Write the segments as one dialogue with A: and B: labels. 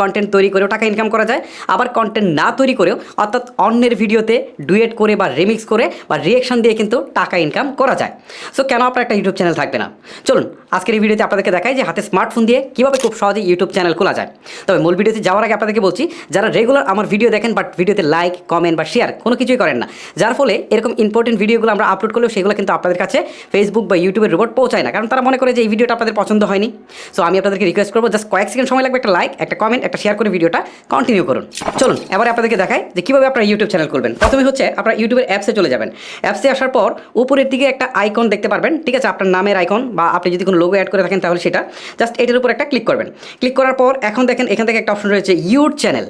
A: Content তৈরি করেও টাকা ইনকাম করা যায়, আবার কন্টেন্ট না তৈরি করেও, অর্থাৎ অন্যের ভিডিওতে ডুয়েট করে বা রিমিক্স করে বা রিয়েকশন দিয়ে কিন্তু টাকা ইনকাম করা যায়। সো কেন আপনার একটা ইউটিউব চ্যানেল থাকবে না? চলুন, আজকের এই ভিডিওতে আপনাদেরকে দেখাই যে হাতে স্মার্টফোন দিয়ে কীভাবে খুব সহজে ইউটিউব চ্যানেল খোলা যায়। তবে মূল ভিডিওতে যাওয়ার আগে আপনাদেরকে বলছি, যারা রেগুলার আমার ভিডিও দেখেন বাট ভিডিওতে লাইক কমেন্ট বা শেয়ার কোনো কিছুই করেন না, যার ফলে এরকম ইম্পর্টেন্ট ভিডিওগুলো আমরা আপলোড করলেও সেগুলো কিন্তু আপনাদের কাছে ফেসবুক বা ইউটিউবের রিপোর্ট পৌঁছায় না, কারণ তারা মনে করে যে এই ভিডিওটা আপনাদের পছন্দ হয়নি। সো আমি আপনাদেরকে রিকোয়েস্ট করব জাস্ট কয়েক সেকেন্ড সময় লাগবে, একটা লাইক একটা কমেন্ট একটা শেয়ার করে ভিডিওটা কন্টিনিউ করুন। চলুন, এবারে আপনাদেরকে দেখাই যে কীভাবে আপনারা ইউটিউব চ্যানেল করবেন প্রথমে হচ্ছে আপনারা ইউটিউবের অ্যাপসে চলে যাবেন। অ্যাপসে আসার পর উপরের দিকে একটা আইকন দেখতে পারবেন। ঠিক আছে, আপনার নামের আইকন বা আপনি যদি কোনো লোগো অ্যাড করে থাকেন তাহলে সেটা। জাস্ট এটার উপর একটা ক্লিক করবেন। ক্লিক করার পর এখন দেখেন, এখান থেকে একটা অপশন রয়েছে ইউর চ্যানেল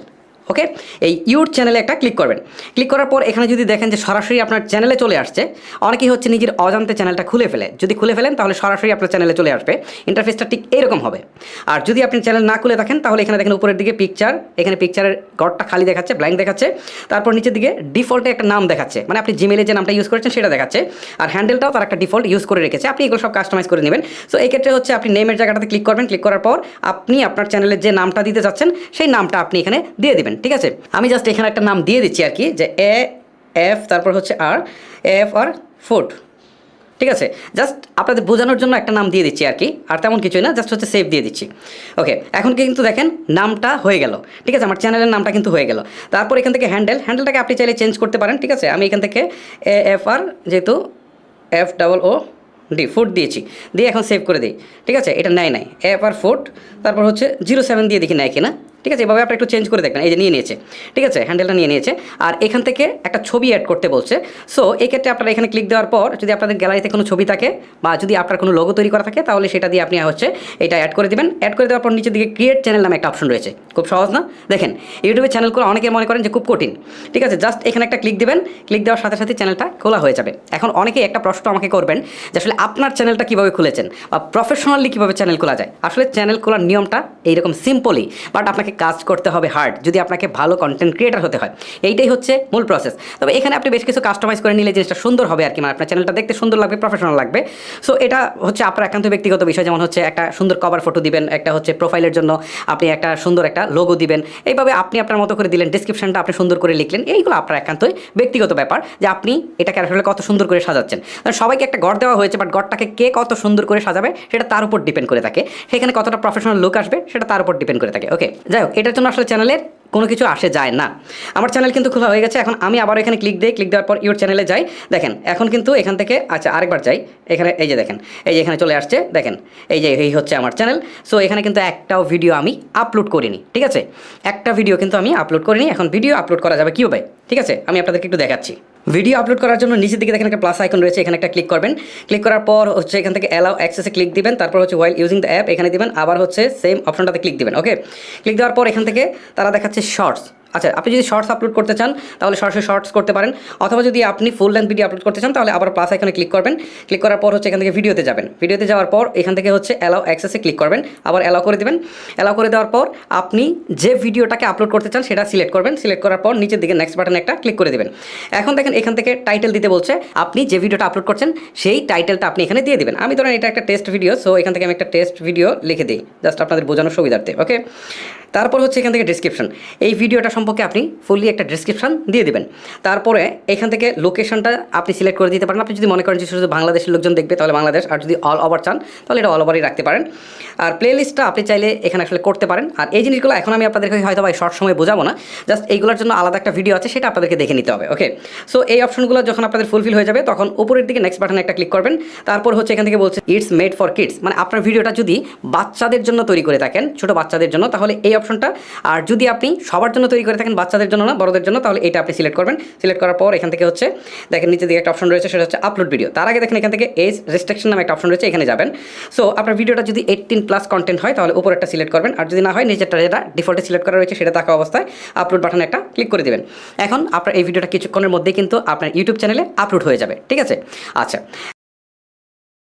A: ওকে? এই ইউর চ্যানেলে একটা ক্লিক করবেন। ক্লিক করার পর এখানে যদি দেখেন যে সরাসরি আপনার চ্যানেলে চলে আসছে, অনেকেই হচ্ছে নিজের অজান্তে চ্যানেলটা খুলে ফেলে। যদি খুলে ফেলেন, তাহলে সরাসরি আপনার চ্যানেলে চলে আসবে। ইন্টারফেসটা ঠিক এরকম হবে। আর যদি আপনি চ্যানেল না খুলে থাকেন তাহলে এখানে দেখেন উপরের দিকে পিকচার এখানে পিকচারের গড়টা খালি দেখাচ্ছে ব্ল্যাঙ্ক দেখাচ্ছে। তারপর নিচের দিকে ডিফল্টে একটা নাম দেখাচ্ছে। মানে আপনি জিমেলে যে নামটা ইউজ করেছেন, সেটা দেখাচ্ছে। আর হ্যান্ডেলটাও তার একটা ডিফল্ট ইউজ করে রেখেছে। আপনি এগুলো সব কাস্টমাইজ করে নেবেন। সো এই ক্ষেত্রে হচ্ছে আপনি নেমের জায়গাটাতে ক্লিক করবেন। ক্লিক করার পর আপনি আপনার চ্যানেলের যে নামটা দিতে যাচ্ছেন সেই নামটা আপনি এখানে দিয়ে দিবেন। ঠিক আছে? আমি জাস্ট এখানে একটা নাম দিয়ে দিচ্ছি আর কি, যে এ এফ তারপর হচ্ছে আর এফ আর ফুড ঠিক আছে? জাস্ট আপনাদের বোঝানোর জন্য একটা নাম দিয়ে দিচ্ছি আর কি, আর তেমন কিছুই না জাস্ট হচ্ছে সেভ দিয়ে দিচ্ছি। ওকে এখন কিন্তু দেখেন নামটা হয়ে গেল। ঠিক আছে? আমার চ্যানেলের নামটা কিন্তু হয়ে গেল। তারপর এখান থেকে হ্যান্ডেল হ্যান্ডেলটাকে আপনি চাইলে চেঞ্জ করতে পারেন, ঠিক আছে? আমি এখান থেকে এ এফ আর যেহেতু F double O D food দিয়েছি। দিয়ে এখন সেভ করে দিই। ঠিক আছে? এটা নেয় নাই। এফ আর ফুড তারপর হচ্ছে জিরো সেভেন দিয়ে দেখি নেয় কিনা। ঠিক আছে? এভাবে আপনি একটু চেঞ্জ করে দেখবেন। এই যে নিয়ে নিয়েছে। ঠিক আছে? হ্যান্ডেলটা নিয়ে নিয়েছে। আর এখান থেকে একটা ছবি অ্যাড করতে বলছে। সো এই ক্ষেত্রে আপনারা এখানে ক্লিক দেওয়ার পর যদি আপনাদের গ্যালারিতে কোনো ছবি থাকে বা যদি আপনার কোনো লোগো তৈরি করা থাকে, তাহলে সেটা দিয়ে আপনি হচ্ছে এটা অ্যাড করে দেবেন। অ্যাড করে দেওয়ার পর নিচের দিকে ক্রিয়েট চ্যানেল নামে একটা অপশন রয়েছে। খুব সহজ না? দেখেন ইউটিউবে চ্যানেল করে অনেকে মনে করেন যে খুব কঠিন। ঠিক আছে? জাস্ট এখানে একটা ক্লিক দেবেন। ক্লিক দেওয়ার সাথে সাথে চ্যানেলটা খোলা হয়ে যাবে। এখন অনেকেই একটা প্রশ্ন আমাকে করবেন যে আসলে আপনার চ্যানেলটা কীভাবে খুলেছেন? বা প্রফেশনালি কীভাবে চ্যানেল খোলা যায়? আসলে চ্যানেল খোলার নিয়মটা এইরকম সিম্পলই বাট আপনাকে কাজ করতে হবে হার্ড যদি আপনাকে ভালো কন্টেন্ট ক্রিয়েটার হতে হয়। এইটাই হচ্ছে মূল প্রসেস তবে এখানে আপনি বেশ কিছু কাস্টমাইজ করে নিলে জিনিসটা সুন্দর হবে আর কি মানে আপনার চ্যানেলটা দেখতে সুন্দর লাগবে প্রফেশনাল লাগবে। সো এটা হচ্ছে আপনার একান্ত ব্যক্তিগত বিষয়, যেমন হচ্ছে একটা সুন্দর কভার ফটো দিবেন, একটা হচ্ছে প্রোফাইলের জন্য আপনি একটা সুন্দর একটা লোগো দিবেন। এইভাবে আপনি আপনার মতো করে দিলেন ডিসক্রিপশনটা আপনি সুন্দর করে লিখলেন, এইগুলো আপনার একান্তই ব্যক্তিগত ব্যাপার যে আপনি এটাকে আসলে কত সুন্দর করে সাজাচ্ছেন। সবাইকে একটা গড় দেওয়া হয়েছে বাট গড়টাকে কে কত সুন্দর করে সাজাবে, সেটা তার উপর ডিপেন্ড করে থাকে। সেখানে কতটা প্রফেশনাল লুক আসবে, সেটা তার উপর ডিপেন্ড করে থাকে। ওকে যাই হোক। এটার জন্য আসলে চ্যানেলের কোনো কিছু আসে যায় না। আমার চ্যানেল কিন্তু খোলা হয়ে গেছে, এখন আমি আবার এখানে ক্লিক দিই ক্লিক দেওয়ার পর ইউর চ্যানেলে যাই। দেখেন, এখন কিন্তু এখান থেকে আচ্ছা আরেকবার যাই। এখানে, এই যে দেখেন, এই যে এখানে চলে আসছে, দেখেন, এই যে এই হচ্ছে আমার চ্যানেল সো এখানে কিন্তু একটাও ভিডিও আমি আপলোড করিনি, ঠিক আছে? একটা ভিডিও কিন্তু আমি আপলোড করিনি, এখন ভিডিও আপলোড করা যাবে কীভাবে? ঠিক আছে? আমি আপনাদেরকে একটু দেখাচ্ছি। ভিডিও আপলোড করার জন্য নিচের দিকে দেখেন একটা প্লাস আইকন রয়েছে, এখানে একটা ক্লিক করবেন। ক্লিক করার পর হচ্ছে এখান থেকে অ্যালাউ অ্যাক্সেসে ক্লিক দিবেন, তারপর হচ্ছে ওয়াইল ইউজিং দ্য অ্যাপ এখানে দিবেন, আবার হচ্ছে সেম অপশনটাতে ক্লিক দিবেন ওকে ক্লিক দেওয়ার পর এখান থেকে তারা দেখাচ্ছে শর্টস আচ্ছা আপনি যদি শর্টস আপলোড করতে চান, তাহলে সরাসরি শর্টস করতে পারেন। অথবা যদি আপনি ফুল লেন্থ ভিডিও আপলোড করতে চান, তাহলে আবার প্লাস এখানে ক্লিক করবেন। ক্লিক করার পর হচ্ছে এখান থেকে ভিডিওতে যাবেন। ভিডিওতে যাওয়ার পর এখান থেকে হচ্ছে অ্যালাউ অ্যাক্সেসে ক্লিক করবেন। আবার অ্যালাউ করে দেবেন। অ্যালাউ করে দেওয়ার পর আপনি যে ভিডিওটাকে আপলোড করতে চান, সেটা সিলেক্ট করবেন। সিলেক্ট করার পর নিচের দিকে নেক্সট বাটনে একটা ক্লিক করে দেবেন। এখন দেখেন এখান থেকে টাইটেল দিতে বলছে, আপনি যে ভিডিওটা আপলোড করছেন, সেই টাইটেলটা আপনি এখানে দিয়ে দেবেন। আমি ধরেন এটা একটা টেস্ট ভিডিও সো এখান থেকে আমি একটা টেস্ট ভিডিও লিখে দিই জাস্ট আপনাদের বোঝানোর সুবিধার্থে ওকে তারপর হচ্ছে এখান থেকে ডিসক্রিপশন এই ভিডিওটা সম্পর্কে আপনি ফুললি একটা ডিসক্রিপশন দিয়ে দেবেন। তারপরে এখান থেকে লোকেশনটা আপনি সিলেক্ট করে দিতে পারেন। আপনি যদি মনে করেন যে শুধু বাংলাদেশের লোকজন দেখবে, তাহলে বাংলাদেশ, আর যদি অল ওভার চান, তাহলে এটা অল ওভারই রাখতে পারেন। আর প্লে লিস্টটা আপনি চাইলে এখানে আসলে করতে পারেন। আর এই জিনিসগুলো এখন আমি আপনাদেরকে হয়তো বা শর্ট সময় বোঝাবো না। জাস্ট এইগুলোর জন্য আলাদা একটা ভিডিও আছে, সেটা আপনাদেরকে দেখে নিতে হবে ওকে সো এই অপশনগুলো যখন আপনাদের ফুলফিল হয়ে যাবে, তখন উপরের দিকে নেক্সট বাটনে একটা ক্লিক করবেন। তারপর হচ্ছে এখান থেকে বলছে ইটস মেড ফর কিডস মানে আপনার ভিডিওটা যদি বাচ্চাদের জন্য তৈরি করে থাকেন, ছোটো বাচ্চাদের জন্য, তাহলে এই অপশনটা আর যদি আপনি সবার জন্য তৈরি করে থাকেন বাচ্চাদের জন্য না, বড়দের জন্য, তাহলে এটা আপনি সিলেক্ট করবেন। সিলেক্ট করার পর এখান থেকে হচ্ছে, দেখেন নিচে দিকে একটা অপশন রয়েছে, সেটা হচ্ছে আপলোড ভিডিও তার আগে দেখেন এখান থেকে এজ রেস্ট্রিকশন নামে একটা অপশন রয়েছে, এখানে যাবেন। সো আপনার ভিডিওটা যদি এইটিন প্লাস কন্টেন্ট হয়, তাহলে উপর একটা সিলেক্ট করবেন। আর যদি না হয়, নিচেরটা যেটা ডিফল্টে সিলেক্ট করা রয়েছে, সেটা থাকা অবস্থায় আপলোড বাটনে একটা ক্লিক করে দেবেন। এখন আপনার এই ভিডিওটা কিছুক্ষণের মধ্যেই কিন্তু আপনার ইউটিউব চ্যানেলে আপলোড হয়ে যাবে। ঠিক আছে? আচ্ছা।